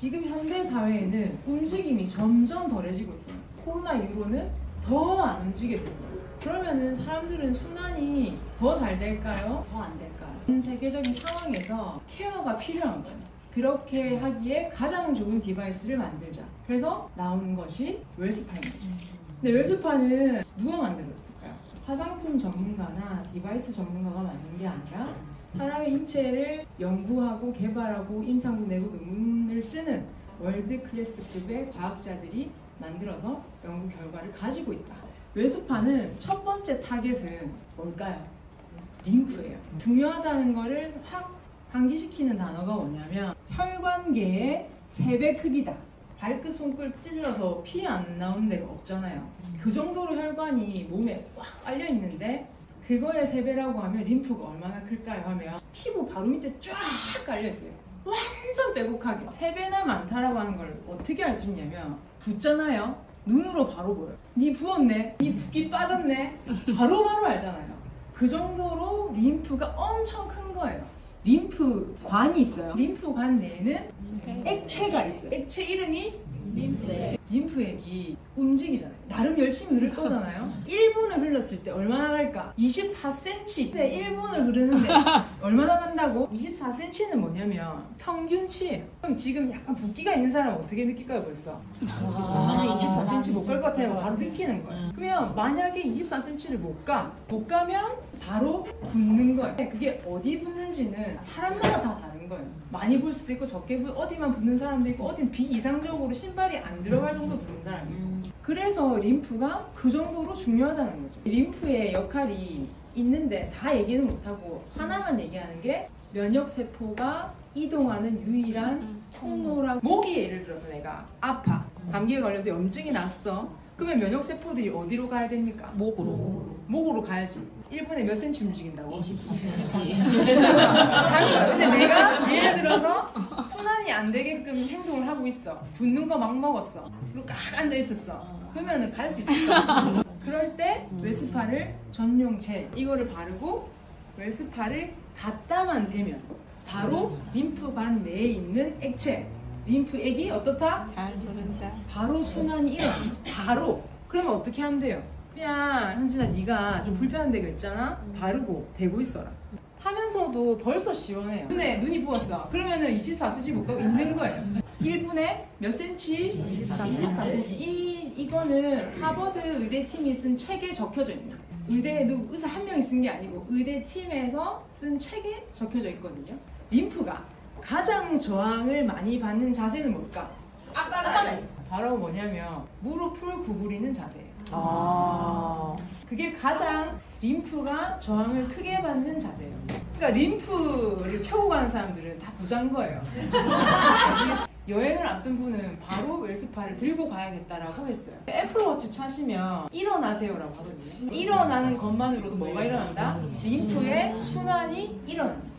지금 현대 사회에는 움직임이 점점 덜해지고 있어요. 코로나 이후로는 더 안 움직이게 되고 그러면은 사람들은 순환이 더 잘 될까요? 더 안 될까요? 전 세계적인 상황에서 케어가 필요한 거죠. 그렇게 하기에 가장 좋은 디바이스를 만들자. 그래서 나온 것이 웰스파인 거죠. 근데 웰스파는 누가 만들었을까요? 화장품 전문가나 디바이스 전문가가 만든 게 아니라 사람의 인체를 연구하고 개발하고 임상국 내고 논문을 쓰는 월드 클래스급의 과학자들이 만들어서 연구 결과를 가지고 있다. 웰스파는 첫 번째 타겟은 뭘까요? 림프예요. 중요하다는 거를 확 상기시키는 단어가 뭐냐면 혈관계의 세배 크기다. 발끝 손끝 찔러서 피 안 나오는 데가 없잖아요. 그 정도로 혈관이 몸에 꽉 깔려 있는데 그거의 세 배라고 하면 림프가 얼마나 클까요? 하면 피부 바로 밑에 쫙 깔려 있어요. 완전 빼곡하게 세 배나 많다라고 하는 걸 어떻게 알 수 있냐면 붓잖아요. 눈으로 바로 보여요. 니 부었네, 니 붓기 빠졌네, 바로 바로 알잖아요. 그 정도로 림프가 엄청 큰 거예요. 림프관이 있어요. 림프관 내에는 액체가 있어요. 액체 이름이 림프액이 움직이잖아요. 나름 열심히 흐를 거잖아요. 1분을 흘렀을 때 얼마나 갈까? 24cm. 네, 1분을 흐르는데 얼마나 간다고? 24cm는 뭐냐면 평균치예요. 그럼 지금 약간 붓기가 있는 사람은 어떻게 느낄까요, 벌써? 아, 24cm 못 갈 것 같아요. 바로 느끼는 거예요. 그러면 만약에 24cm를 못 가, 못 가면 바로 붓는 거예요. 그게 어디 붓는지는 사람마다 다 다른 거예요. 많이 붓을 수도 있고 적게 붓, 어디만 붓는 사람도 있고 어딘 비이상적으로 신발이 안 들어갈 정도 붓는 사람이 있고. 그래서 림프가 그 정도로 중요하다는 거죠. 림프의 역할이 있는데 다 얘기는 못하고 하나만 얘기하는 게 면역 세포가 이동하는 유일한 통로라고. 목이 예를 들어서 내가 아파. 감기에 걸려서 염증이 났어 그러면 면역 세포들이 어디로 가야 됩니까? 목으로. 목으로 가야지 1분에 몇 센치 움직인다고? 당연히 근데 내가 예를 들어서 순환이 안 되게끔 행동을 하고 있어 붓는 거 막 먹었어 그리고 깍 앉아 있었어 그러면은 갈수 있을까? 그럴 때 웰스파를 전용 젤 이거를 바르고 웰스파를 갖다만 대면 바로 림프관 내에 있는 액체 림프액이 어떻다? 잘 부른다. 바로 순환이 일어나. 바로. 그러면 어떻게 하면 돼요? 그냥 현진아 네가 좀 불편한 데가 있잖아. 바르고 대고 있어라. 하면서도 벌써 시원해요. 눈에 눈이 부었어. 그러면은 24cm 못 가고 있는 거예요. 1분에 몇 센치? 24cm. 이 이거는 하버드 의대 팀이 쓴 책에 적혀져 있는. 의대 누 의사 한 명이 쓴 게 아니고 의대 팀에서 쓴 책에 적혀져 있거든요. 림프가 가장 저항을 많이 받는 자세는 뭘까? 바로 뭐냐면 무릎을 구부리는 자세예요. 아. 그게 가장 림프가 저항을 크게 받는 자세예요. 그러니까 림프를 펴고 가는 사람들은 다 부자인 거예요. 여행을 앞둔 분은 바로 웰스파를 들고 가야겠다라고 했어요. 애플워치 차시면 일어나세요라고 하거든요. 일어나는 것만으로도 뭐가 일어난다? 림프의 순환이 일어난다.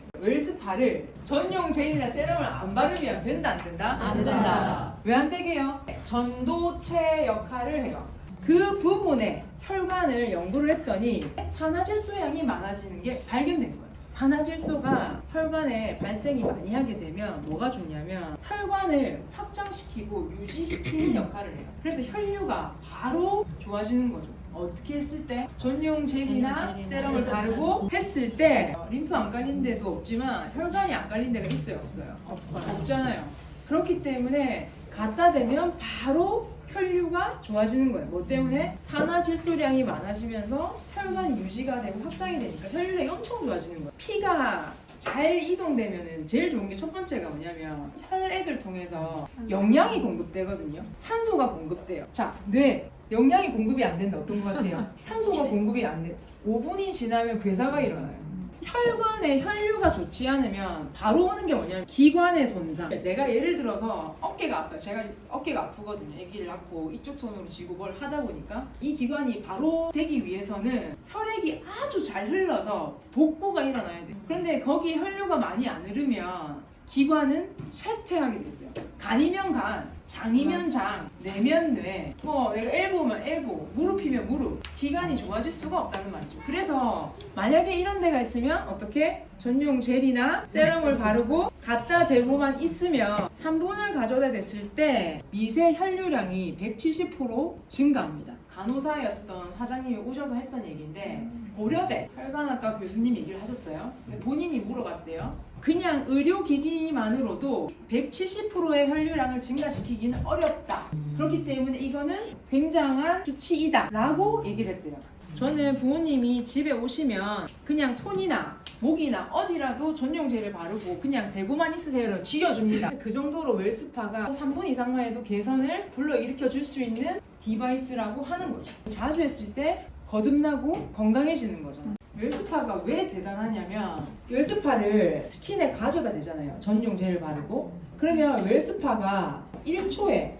웰스파를 전용 젤이나 세럼을 안 바르면 된다 안 된다? 안 된다. 왜 안 되게요? 전도체 역할을 해요. 그 부분에 혈관을 연구를 했더니 산화질소 양이 많아지는 게 발견된 거예요. 산화질소가 혈관에 발생이 많이 하게 되면 뭐가 좋냐면 혈관을 확장시키고 유지시키는 역할을 해요. 그래서 혈류가 바로 좋아지는 거죠. 어떻게 했을 때 전용 젤이나 전용 젤이나 세럼을 바르고 했을 때 어, 림프 안 깔린 데도 없지만 혈관이 안 깔린 데가 있어요, 없어요? 없어요. 없잖아요. 그렇기 때문에 갖다 대면 바로 혈류가 좋아지는 거예요. 뭐 때문에 산화질소량이 많아지면서 혈관 유지가 되고 확장이 되니까 혈류량이 엄청 좋아지는 거예요. 피가 잘 이동되면은 제일 좋은 게 첫 번째가 뭐냐면 혈액을 통해서 영양이 공급되거든요. 산소가 공급돼요. 자, 뇌 영양이 공급이 안 된다. 어떤 것 같아요? 산소가 공급이 안 돼. 5분이 지나면 괴사가 일어나요. 혈관에 혈류가 좋지 않으면 바로 오는 게 뭐냐면 기관의 손상. 내가 예를 들어서 어깨가 아파요. 제가 어깨가 아프거든요. 아기를 낳고 이쪽 손으로 쥐고 뭘 하다 보니까 이 기관이 바로 되기 위해서는 혈액이 아주 잘 흘러서 복구가 일어나야 돼요. 그런데 거기 혈류가 많이 안 흐르면 기관은 쇠퇴하게 돼 있어요. 간이면 간, 장이면 장, 뇌면 뇌, 뭐 내가 엘보면 엘보, 무릎이면 무릎, 기간이 좋아질 수가 없다는 말이죠. 그래서 만약에 이런 데가 있으면 어떻게? 전용 젤이나 세럼을 바르고 갖다 대고만 있으면 3분을 가져다 댔을 때 미세 혈류량이 170% 증가합니다. 간호사였던 사장님이 오셔서 했던 얘기인데 고려대 혈관학과 교수님 얘기를 하셨어요. 근데 본인이 물어봤대요. 그냥 의료기기만으로도 170%의 혈류량을 증가시키기는 어렵다. 그렇기 때문에 이거는 굉장한 수치이다. 라고 얘기를 했대요. 저는 부모님이 집에 오시면 그냥 손이나 목이나 어디라도 전용제를 바르고 그냥 대고만 있으세요를 쥐어줍니다. 그 정도로 웰스파가 3분 이상만 해도 개선을 불러일으켜 줄 수 있는 디바이스라고 하는 거죠. 자주 했을 때 거듭나고 건강해지는 거죠. 웰스파가 왜 대단하냐면 웰스파를 스킨에 가져다 대잖아요. 전용 젤을 바르고 그러면 웰스파가 1초에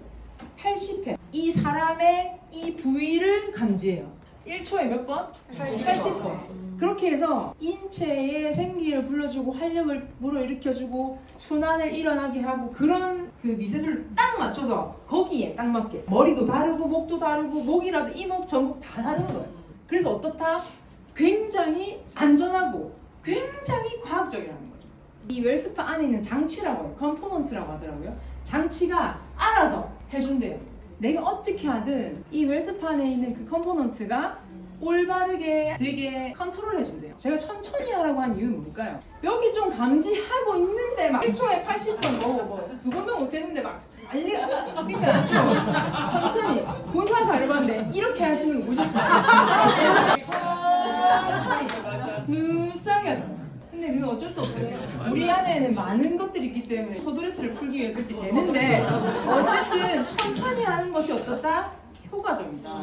80회 이 사람의 이 부위를 감지해요. 1초에 몇 번? 80번. 그렇게 해서 인체의 생기를 불러주고 활력을 불어일으켜주고 순환을 일어나게 하고 그런 그 미세를 딱 맞춰서 거기에 딱 맞게 머리도 다르고 목도 다르고 목이라도 이목 전목 다 다른 거예요. 그래서 어떻다? 굉장히 안전하고 굉장히 과학적이라는 거죠. 이 웰스파 안에 있는 장치라고 해요. 컴포넌트라고 하더라고요. 장치가 알아서 해준대요. 내가 어떻게 하든 이 웰스파 안에 있는 그 컴포넌트가 올바르게 되게 컨트롤 해준대요. 제가 천천히 하라고 한 이유는 뭘까요? 여기 좀 감지하고 있는데 막 1초에 80번 뭐, 뭐, 두 번도 못했는데 막 난리가 그러니까 좀 천천히 본사 잘 해봤는데 이렇게 하시는 거 보셨어요? 천천히 스무스하게 하잖아요. 근데 그거 어쩔 수 없어요. 우리 안에는 많은 것들이 있기 때문에 스트레스를 풀기 위해서 이렇게 되는데 어쨌든 천천히 하는 것이 어떻다? 효과적이다.